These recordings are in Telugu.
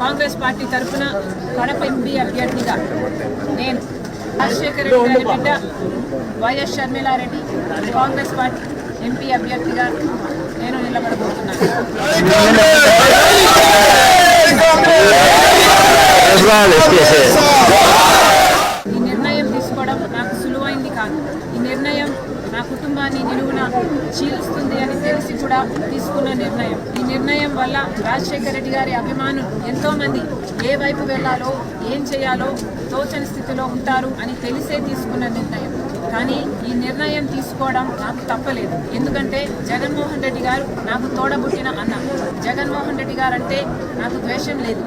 కాంగ్రెస్ పార్టీ తరఫున కడప ఎంపీ అభ్యర్థిగా నేను రాజశేఖర రెడ్డి గారి బిడ్డ YS Sharmila Reddy Congress party MP అభ్యర్థిగా నేను నిలబడబోతున్నాను. ఈ నిర్ణయం తీసుకోవడం నాకు సులువైంది కాదు. ఈ నిర్ణయం నా కుటుంబాన్ని నిలువున చీలుస్తుంది అని తెలిసి కూడా తీసుకున్న నిర్ణయం. వల్ల రాజశేఖర రెడ్డి గారి అభిమానులు ఎంతోమంది ఏ వైపు వెళ్ళాలో ఏం చేయాలో తోచని స్థితిలో ఉంటారు అని తెలిసే తీసుకున్న నిర్ణయం. కానీ ఈ నిర్ణయం తీసుకోవడం నాకు తప్పలేదు. ఎందుకంటే జగన్మోహన్ రెడ్డి గారు నాకు తోడబుట్టిన అన్న. జగన్మోహన్ రెడ్డి గారు అంటే నాకు ద్వేషం లేదు.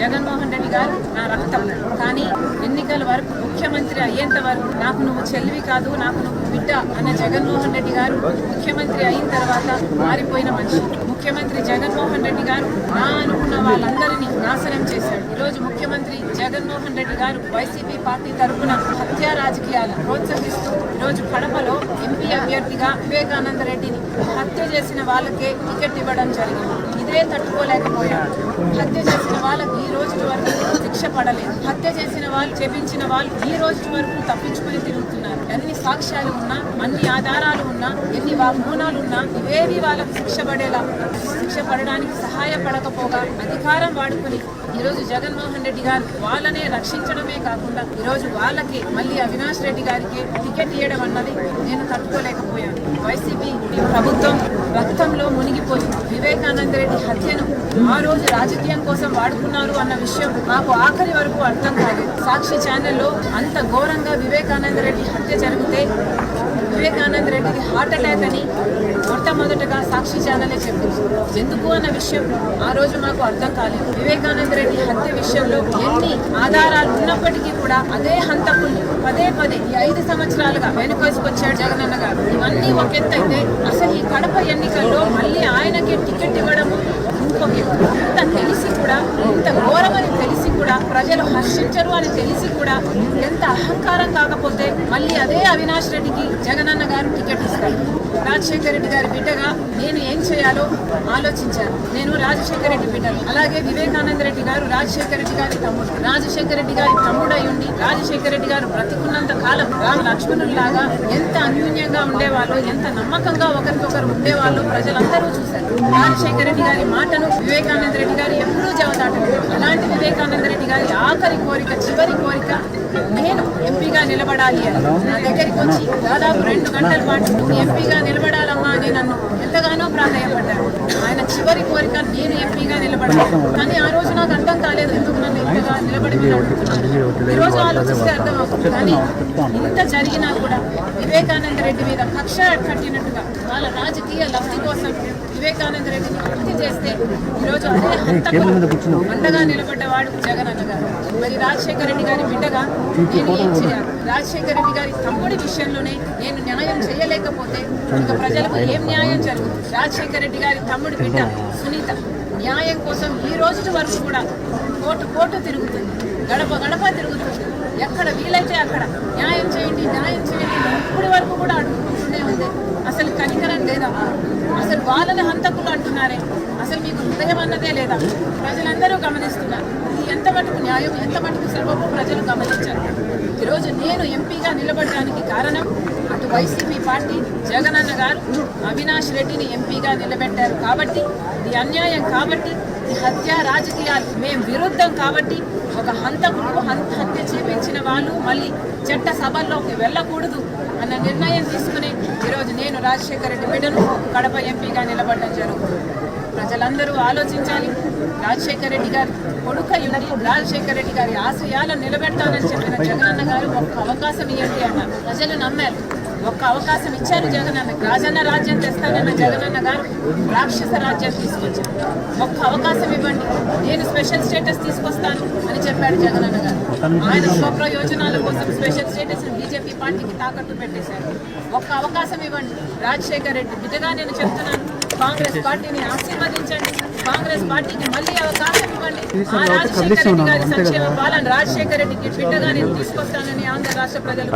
జగన్మోహన్ రెడ్డి గారు నా రక్తం. కానీ ఎన్నికల వరకు ముఖ్యమంత్రి అయ్యేంత వరకు నాకు నువ్వు చెల్లివి కాదు నాకు నువ్వు బిడ్డ అన్న జగన్మోహన్ రెడ్డి గారు ముఖ్యమంత్రి అయిన తర్వాత మారిపోయిన మనిషి. ముఖ్యమంత్రి జగన్మోహన్ రెడ్డి గారు నా అనుకున్న వాళ్ళందరినీ నాశనం చేశాడు. ఈరోజు ముఖ్యమంత్రి జగన్మోహన్ రెడ్డి గారు వైసీపీ పార్టీ తరఫున హత్యా రాజకీయాలు ప్రోత్సహిస్తూ ఈరోజు కడపలో ఎంపీ అభ్యర్థిగా వివేకానంద రెడ్డిని హత్య చేసిన వాళ్ళకే టికెట్ ఇవ్వడం జరిగింది. ఇదే తట్టుకోలేకపోయారు. హత్య చేసిన వాళ్ళకి ఈ రోజు వరకు శిక్ష పడలేదు. హత్య చేసిన వాళ్ళు చెప్పించిన వాళ్ళు ఈ రోజు వరకు తప్పించుకొని తిరుగుతున్నారు. ఎన్ని సాక్ష్యాలు ఉన్నా అన్ని ఆధారాలు ఉన్నా ఎన్ని వాగ్మూనాలు ఉన్నా ఇవేవి వాళ్ళకు శిక్ష పడేలా శిక్ష పడడానికి సహాయపడకపోగా అధికారం వాడుకుని ఈరోజు జగన్మోహన్ రెడ్డి గారు వాళ్ళనే రక్షించడమే కాకుండా ఈరోజు వాళ్ళకి మళ్ళీ అవినాష్ రెడ్డి గారికి టికెట్ ఇవ్వడం అన్నది నేను తట్టుకోలేకపోయాను. వైసీపీ ప్రభుత్వం రక్తంలో మునిగిపోయింది వివేకానంద రెడ్డి హత్యను ఆ రోజు రాజకీయం కోసం వాడుకున్నారు అన్న విషయం నాకు ఆఖరి వరకు అర్థం కాలేదు. సాక్షి ఛానల్లో అంత ఘోర వివేకానంద రెడ్డి హత్య జరిగితే వివేకానంద రెడ్డికి హార్ట్ అటాక్ అని మొట్టమొదటగా సాక్షి ఛానలే చెప్పింది ఎందుకు అన్న విషయం ఆ రోజు మాకు అర్థం కాలేదు. వివేకానంద రెడ్డి హత్య విషయంలో ఎన్ని ఆధారాలు ఉన్నప్పటికీ కూడా అదే హంతకుల్ని పదే పదే ఈ ఐదు సంవత్సరాలుగా వెనుకొసుకొచ్చాడు జగనన్న గారు ఇవన్నీ ఒక ఎత్తు అయితే అసలు ఈ కడప ఎన్నికల్లో మళ్ళీ ఆయనకి టికెట్ ఇవ్వడము ప్రభుత్వం ఇంత తెలిసి కూడా ఇంత ఘోరమని తెలిసి కూడా ప్రజలు హర్షించరు అని తెలిసి కూడా ఎంత అహంకారం కాకపోతే మళ్ళీ అదే అవినాష్ రెడ్డికి జగనన్న గారు టికెట్ ఇస్తారు. రాజశేఖర రెడ్డి గారి బిడ్డగా నేను ఏం చేయాలో ఆలోచించాను. నేను రాజశేఖర రెడ్డి బిడ్డను. అలాగే వివేకానంద రెడ్డి గారు రాజశేఖర రెడ్డి గారి తమ్ముడు. రాజశేఖర రెడ్డి గారి తమ్ముడై ఉండి రాజశేఖర రెడ్డి గారు బ్రతికున్నంత కాలం రామ లక్ష్మణుల్లాగా ఎంత అన్యూన్యంగా ఉండేవాళ్ళు ఎంత నమ్మకంగా ఒకరికొకరు ఉండేవాళ్ళు ప్రజలందరూ చూశారు. రాజశేఖర రెడ్డి గారి మాటను వివేకానంద రెడ్డి గారు ఎప్పుడూ జవదాటలేదు అలాంటి వివేకానంద రెడ్డి గారి ఆఖరి కోరిక చివరి కోరిక నేను ఎంపీగా నిలబడాలి అని. నా దగ్గరికి వచ్చి దాదాపు రెండు గంటల పాటు ఎంపీగా నిలబడాలమ్మా అని నన్ను ఎంతగానో ప్రాధాయపడ్డాడు ఆయన చివరి కోరిక నేను ఎంపీగా నిలబడాలి. కానీ ఆ రోజు నాకు అర్థం కాలేదు ఎందుకు నన్ను ఎంపీగా నిలబడి రోజు ఆలోచిస్తే అర్థం కానీ ఇంత జరిగినా కూడా వివేకానంద రెడ్డి మీద కక్ష కట్టినట్టుగా వాళ్ళ రాజకీయ లబ్ధి కోసం వివేకానంద రెడ్డిని చేస్తే ఈరోజు అదే అండగా నిలబడ్డవాడు జగన్ అన్నగారు. మరి రాజశేఖర రెడ్డి గారి బిడ్డగా నేను ఏం చేయాలి? రాజశేఖర రెడ్డి గారి తమ్ముడి విషయంలోనే నేను న్యాయం చేయలేకపోతే ఇక ప్రజలకు ఏం న్యాయం జరుగుతుంది రాజశేఖర రెడ్డి గారి తమ్ముడి బిడ్డ సునీత న్యాయం కోసం ఈ రోజు వరకు కూడా కోటు కోటు తిరుగుతుంది. గడప గడప తిరుగుతుంది. ఎక్కడ వీలైతే అక్కడ న్యాయం చేయండి న్యాయం చేయండి ఇప్పటి వరకు కూడా అడుగుకుంటూనే ఉంది. అసలు కనికరం లేదా? వాళ్ళని హంతకులు అంటున్నారే. అసలు మీకు హృదయం అన్నదే లేదా? ప్రజలందరూ గమనిస్తున్నారు. ఇది ఎంత మటుకు న్యాయం ఎంత మటుకు సర్వము ప్రజలు గమనించారు? ఈరోజు నేను ఎంపీగా నిలబడడానికి కారణం అటు వైసీపీ పార్టీ జగనన్న గారు అవినాష్ రెడ్డిని ఎంపీగా నిలబెట్టారు కాబట్టి ఇది అన్యాయం కాబట్టి ఇది హత్య రాజకీయాలు మేం విరుద్ధం కాబట్టి ఒక హంతకుడు హంత హత్య చేపించిన వాళ్ళు మళ్ళీ చట్ట సభల్లోకి వెళ్ళకూడదు అన్న నిర్ణయం తీసుకునే ఈరోజు నేను రాజశేఖర రెడ్డి బిడ్డను కడప ఎంపీగా నిలబడడం జరుగుతుంది. ప్రజలందరూ ఆలోచించాలి. రాజశేఖర రెడ్డి గారి కొడుక ఉండి రాజశేఖర రెడ్డి గారి ఆశయాలను నిలబెడతానని చెప్పిన జగనన్న గారు ఒక్క అవకాశం ఇవ్వండి అన్నారు. ప్రజలు నమ్మారు. ఒక్క అవకాశం ఇచ్చారు జగనన్న రాజన్న రాజ్యం తెస్తానన్న జగనన్న గారు రాక్షస రాజ్యం తీసుకొచ్చారు. ఒక్క అవకాశం ఇవ్వండి. నేను స్పెషల్ స్టేటస్ తీసుకొస్తాను అని చెప్పాడు జగనన్న గారు. ఆయన స్వప్రయోజనాల కోసం స్పెషల్ స్టేటస్ బీజేపీ పార్టీకి తాకట్టు పెట్టేశారు. ఒక్క అవకాశం ఇవ్వండి. రాజశేఖర్ రెడ్డి బిడ్డగా నేను చెప్తున్నాను. కాంగ్రెస్ పార్టీని ఆశీర్వదించండి. కాంగ్రెస్ పార్టీకి మళ్ళీ అవకాశం ఇవ్వండి. ఆ రాజశేఖర రెడ్డి గారి సంక్షేమ పాలన రాజశేఖర రెడ్డికి బిడ్డగా నేను తీసుకొస్తానని ఆంధ్ర రాష్ట్ర ప్రజలు